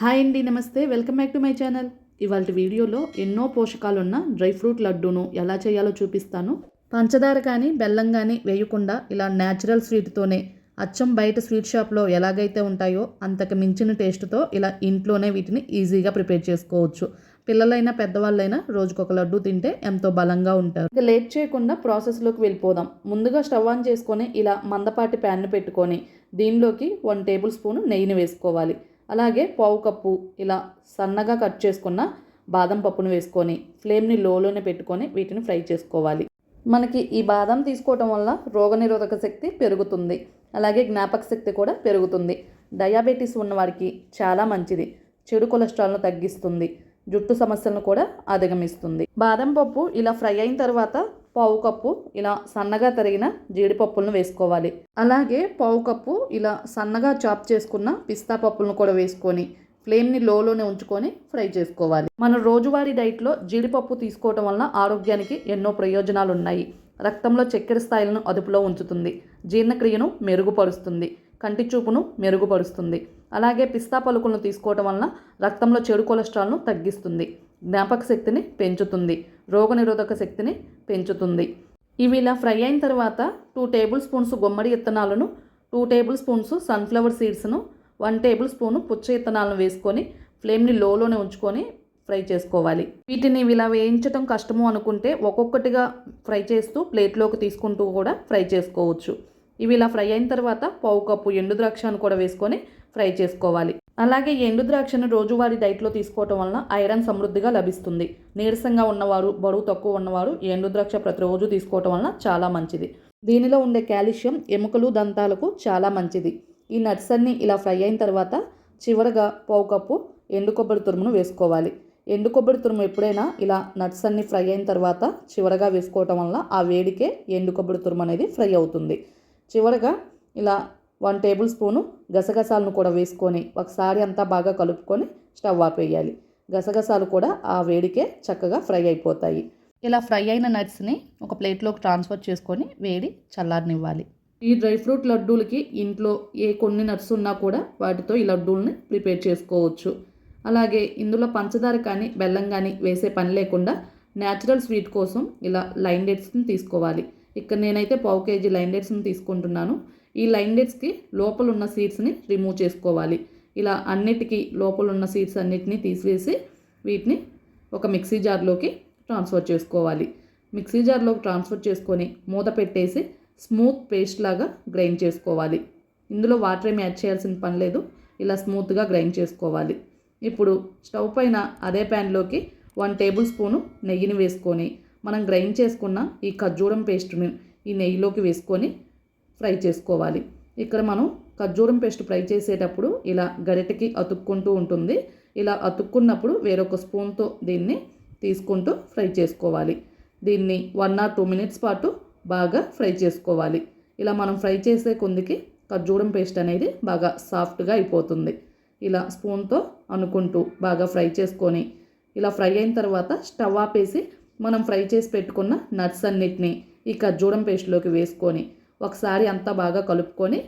Hi అండి నమస్తే. Welcome back to my channel. ఇవాళ వీడియోలో ఎన్నో పోషకాలున్న డ్రై ఫ్రూట్ లడ్డూను ఎలా చేయాలో చూపిస్తాను. పంచదార కానీ బెల్లం కానీ వేయకుండా ఇలా న్యాచురల్ స్వీట్తోనే అచ్చం బయట స్వీట్ షాప్లో ఎలాగైతే ఉంటాయో అంతకు మించిన టేస్ట్తో ఇలా ఇంట్లోనే వీటిని ఈజీగా ప్రిపేర్ చేసుకోవచ్చు. పిల్లలైనా పెద్దవాళ్ళైనా రోజుకొక లడ్డు తింటే ఎంతో బలంగా ఉంటారు. ఇక లేట్ చేయకుండా ప్రాసెస్లోకి వెళ్ళిపోదాం. ముందుగా స్టవ్ ఆన్ చేసుకొని ఇలా మందపాటి ప్యాన్ను పెట్టుకొని దీనిలోకి వన్ టేబుల్ స్పూన్ నెయ్యిని వేసుకోవాలి. అలాగే పావు కప్పు ఇలా సన్నగా కట్ చేసుకున్న బాదం పప్పును వేసుకొని ఫ్లేమ్ని లోలోనే పెట్టుకొని వీటిని ఫ్రై చేసుకోవాలి. మనకి ఈ బాదం తీసుకోవటం వల్ల రోగనిరోధక శక్తి పెరుగుతుంది. అలాగే జ్ఞాపక శక్తి కూడా పెరుగుతుంది. డయాబెటీస్ ఉన్నవారికి చాలా మంచిది. చెడు కొలెస్ట్రాల్ను తగ్గిస్తుంది. జుట్టు సమస్యలను కూడా అధిగమిస్తుంది. బాదం పప్పు ఇలా ఫ్రై అయిన తర్వాత పావు కప్పు ఇలా సన్నగా తరిగిన జీడిపప్పులను వేసుకోవాలి. అలాగే పావు కప్పు ఇలా సన్నగా చాప్ చేసుకున్న పిస్తా పప్పులను కూడా వేసుకొని ఫ్లేమ్ని లోలోనే ఉంచుకొని ఫ్రై చేసుకోవాలి. మన రోజువారీ డైట్లో జీడిపప్పు తీసుకోవటం వలన ఆరోగ్యానికి ఎన్నో ప్రయోజనాలు ఉన్నాయి రక్తంలో చక్కెర స్థాయిలను అదుపులో ఉంచుతుంది. జీర్ణక్రియను మెరుగుపరుస్తుంది. కంటి చూపును మెరుగుపరుస్తుంది. అలాగే పిస్తా పలుకులను తీసుకోవటం వలన రక్తంలో చెడు కొలెస్ట్రాల్ను తగ్గిస్తుంది. జ్ఞాపక శక్తిని పెంచుతుంది. రోగనిరోధక శక్తిని పెంచుతుంది. ఇవి ఇలా ఫ్రై అయిన తర్వాత టూ టేబుల్ స్పూన్స్ గుమ్మడి ఇత్తనాలను టూ టేబుల్ స్పూన్స్ సన్ఫ్లవర్ సీడ్స్ను వన్ టేబుల్ స్పూను పుచ్చ ఇత్తనాలను వేసుకొని ఫ్లేమ్ని లోలోనే ఉంచుకొని ఫ్రై చేసుకోవాలి. వీటిని ఇలా వేయించడం కష్టము అనుకుంటే ఒక్కొక్కటిగా ఫ్రై చేస్తూ ప్లేట్లోకి తీసుకుంటూ కూడా ఫ్రై చేసుకోవచ్చు. ఇవి ఇలా ఫ్రై అయిన తర్వాత పావు కప్పు ఎండు ద్రాక్షను కూడా వేసుకొని ఫ్రై చేసుకోవాలి. అలాగే ఎండు ద్రాక్షను రోజువారీ డైట్లో తీసుకోవటం వలన ఐరన్ సమృద్ధిగా లభిస్తుంది. నీరసంగా ఉన్నవారు బరువు తక్కువ ఉన్నవారు ఎండు ద్రాక్ష ప్రతిరోజు తీసుకోవటం వలన చాలా మంచిది. దీనిలో ఉండే కాల్షియం ఎముకలు దంతాలకు చాలా మంచిది. ఈ నట్స్ అన్ని ఇలా ఫ్రై అయిన తర్వాత చివరగా పావు కప్పు ఎండు కొబ్బరి తురుమును వేసుకోవాలి. ఎండు కొబ్బరి తురుము ఎప్పుడైనా ఇలా నట్స్ అన్ని ఫ్రై అయిన తర్వాత చివరగా వేసుకోవటం వల్ల ఆ వేడికే ఎండు కొబ్బరి తురుము అనేది ఫ్రై అవుతుంది. చివరగా ఇలా వన్ టేబుల్ స్పూను గసగసాలను కూడా వేసుకొని ఒకసారి అంతా బాగా కలుపుకొని స్టవ్ ఆపేయాలి గసగసాలు కూడా ఆ వేడికే చక్కగా ఫ్రై అయిపోతాయి. ఇలా ఫ్రై అయిన నట్స్ని ఒక ప్లేట్లోకి ట్రాన్స్ఫర్ చేసుకొని వేడి చల్లారనివ్వాలి. ఈ డ్రై ఫ్రూట్ లడ్డూలకి ఇంట్లో ఏ కొన్ని నట్స్ ఉన్నా కూడా వాటితో ఈ లడ్డూల్ని ప్రిపేర్ చేసుకోవచ్చు. అలాగే ఇందులో పంచదార కానీ బెల్లం కానీ వేసే పని లేకుండా న్యాచురల్ స్వీట్ కోసం ఇలా లైన్ డేట్స్ని తీసుకోవాలి. ఇక్కడ నేనైతే పావు కేజీ లైన్ డేట్స్ని తీసుకుంటున్నాను. ఈ లైన్ డేట్స్కి లోపల ఉన్న సీడ్స్ని రిమూవ్ చేసుకోవాలి. ఇలా అన్నిటికీ లోపల ఉన్న సీడ్స్ అన్నిటినీ తీసివేసి వీటిని ఒక మిక్సీ జార్లోకి ట్రాన్స్ఫర్ చేసుకోవాలి. మిక్సీ జార్లోకి ట్రాన్స్ఫర్ చేసుకొని మూత పెట్టేసి స్మూత్ పేస్ట్ లాగా గ్రైండ్ చేసుకోవాలి. ఇందులో వాటర్ ఏమి యాడ్ చేయాల్సిన పని లేదు. ఇలా స్మూత్గా గ్రైండ్ చేసుకోవాలి. ఇప్పుడు స్టవ్ పైన అదే ప్యాన్లోకి వన్ టేబుల్ స్పూను నెయ్యిని వేసుకొని మనం గ్రైండ్ చేసుకున్న ఈ ఖర్జూరం పేస్ట్ని ఈ నెయ్యిలోకి వేసుకొని ఫ్రై చేసుకోవాలి. ఇక్కడ మనం ఖర్జూరం పేస్ట్ ఫ్రై చేసేటప్పుడు ఇలా గరిటకి అతుక్కుంటూ ఉంటుంది. ఇలా అతుక్కున్నప్పుడు వేరొక స్పూన్తో దీన్ని తీసుకుంటూ ఫ్రై చేసుకోవాలి. దీన్ని వన్ ఆర్ టూ మినిట్స్ పాటు బాగా ఫ్రై చేసుకోవాలి. ఇలా మనం ఫ్రై చేసే కొందికి ఖర్జూరం పేస్ట్ అనేది బాగా సాఫ్ట్గా అయిపోతుంది. ఇలా స్పూన్తో అనుకుంటూ బాగా ఫ్రై చేసుకొని ఇలా ఫ్రై అయిన తర్వాత స్టవ్ ఆపేసి మనం ఫ్రై చేసి పెట్టుకున్న నట్స్ అన్నిటిని ఈ ఖర్జూరం పేస్ట్లోకి వేసుకొని ఒకసారి అంతా బాగా కలుపుకొని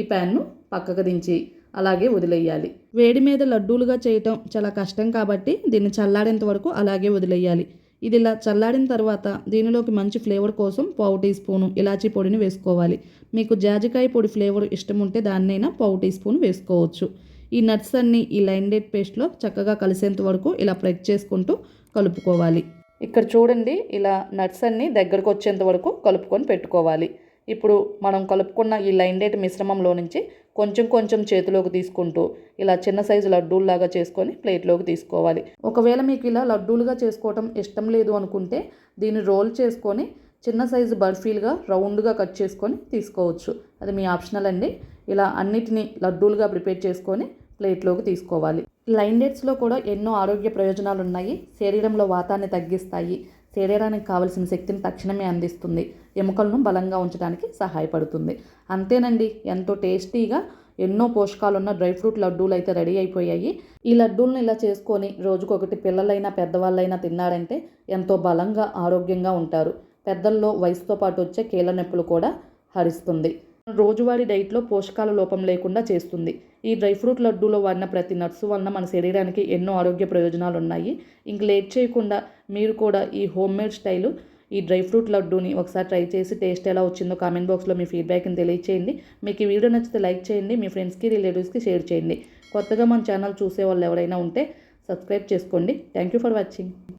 ఈ ప్యాన్ను పక్కకు దించి అలాగే వదిలేయాలి. వేడి మీద లడ్డూలుగా చేయటం చాలా కష్టం కాబట్టి దీన్ని చల్లారేంత వరకు అలాగే వదిలేయాలి. ఇది ఇలా చల్లారిన తర్వాత దీనిలోకి మంచి ఫ్లేవర్ కోసం పావు టీ స్పూను ఇలాచీ పొడిని వేసుకోవాలి. మీకు జాజికాయ పొడి ఫ్లేవర్ ఇష్టం ఉంటే దాన్నైనా పావు టీ స్పూన్ వేసుకోవచ్చు. ఈ నట్స్ అన్ని ఈ లైన్ డేట్ పేస్ట్లో చక్కగా కలిసేంత వరకు ఇలా ప్రెస్ చేసుకుంటూ కలుపుకోవాలి. ఇక్కడ చూడండి ఇలా నట్స్ అన్ని దగ్గరకు వచ్చేంత వరకు కలుపుకొని పెట్టుకోవాలి. ఇప్పుడు మనం కలుపుకున్న ఈ లైన్ డేట్ మిశ్రమంలో నుంచి కొంచెం కొంచెం చేతిలోకి తీసుకుంటూ ఇలా చిన్న సైజు లడ్డూల్లాగా చేసుకొని ప్లేట్లోకి తీసుకోవాలి. ఒకవేళ మీకు ఇలా లడ్డూలుగా చేసుకోవటం ఇష్టం లేదు అనుకుంటే దీన్ని రోల్ చేసుకొని చిన్న సైజు బర్ఫీలుగా రౌండ్గా కట్ చేసుకొని తీసుకోవచ్చు. అది మీ ఆప్షనల్ అండి. ఇలా అన్నిటినీ లడ్డూలుగా ప్రిపేర్ చేసుకొని ప్లేట్లోకి తీసుకోవాలి. లైన్ డేట్స్లో కూడా ఎన్నో ఆరోగ్య ప్రయోజనాలు ఉన్నాయి శరీరంలో వాతాన్ని తగ్గిస్తాయి. శరీరానికి కావలసిన శక్తిని తక్షణమే అందిస్తుంది. ఎముకలను బలంగా ఉంచడానికి సహాయపడుతుంది. అంతేనండి ఎంతో టేస్టీగా ఎన్నో పోషకాలున్న డ్రై ఫ్రూట్ లడ్డూలు అయితే రెడీ అయిపోయాయి. ఈ లడ్డూలను ఇలా చేసుకొని రోజుకొకటి పిల్లలైనా పెద్దవాళ్ళైనా తిన్నారంటే ఎంతో బలంగా ఆరోగ్యంగా ఉంటారు. పెద్దల్లో వయసుతో పాటు వచ్చే కీళ్ళ నొప్పులు కూడా హరిస్తుంది. రోజువారీ డైట్లో పోషకాల లోపం లేకుండా చేస్తుంది. ఈ డ్రై ఫ్రూట్ లడ్డూలో వాడిన ప్రతి నట్స్ వలన మన శరీరానికి ఎన్నో ఆరోగ్య ప్రయోజనాలు ఉన్నాయి ఇంక లేట్ చేయకుండా మీరు కూడా ఈ హోమ్ మేడ్ స్టైలు ఈ డ్రై ఫ్రూట్ లడ్డూని ఒకసారి ట్రై చేసి టేస్ట్ ఎలా వచ్చిందో కామెంట్ బాక్స్లో మీ ఫీడ్బ్యాక్ని తెలియచేయండి. మీకు ఈ వీడియో నచ్చితే లైక్ చేయండి మీ ఫ్రెండ్స్కి రిలేటివ్స్కి షేర్ చేయండి. కొత్తగా మన ఛానల్ చూసే వాళ్ళు ఎవరైనా ఉంటే సబ్స్క్రైబ్ చేసుకోండి. Thank you for watching.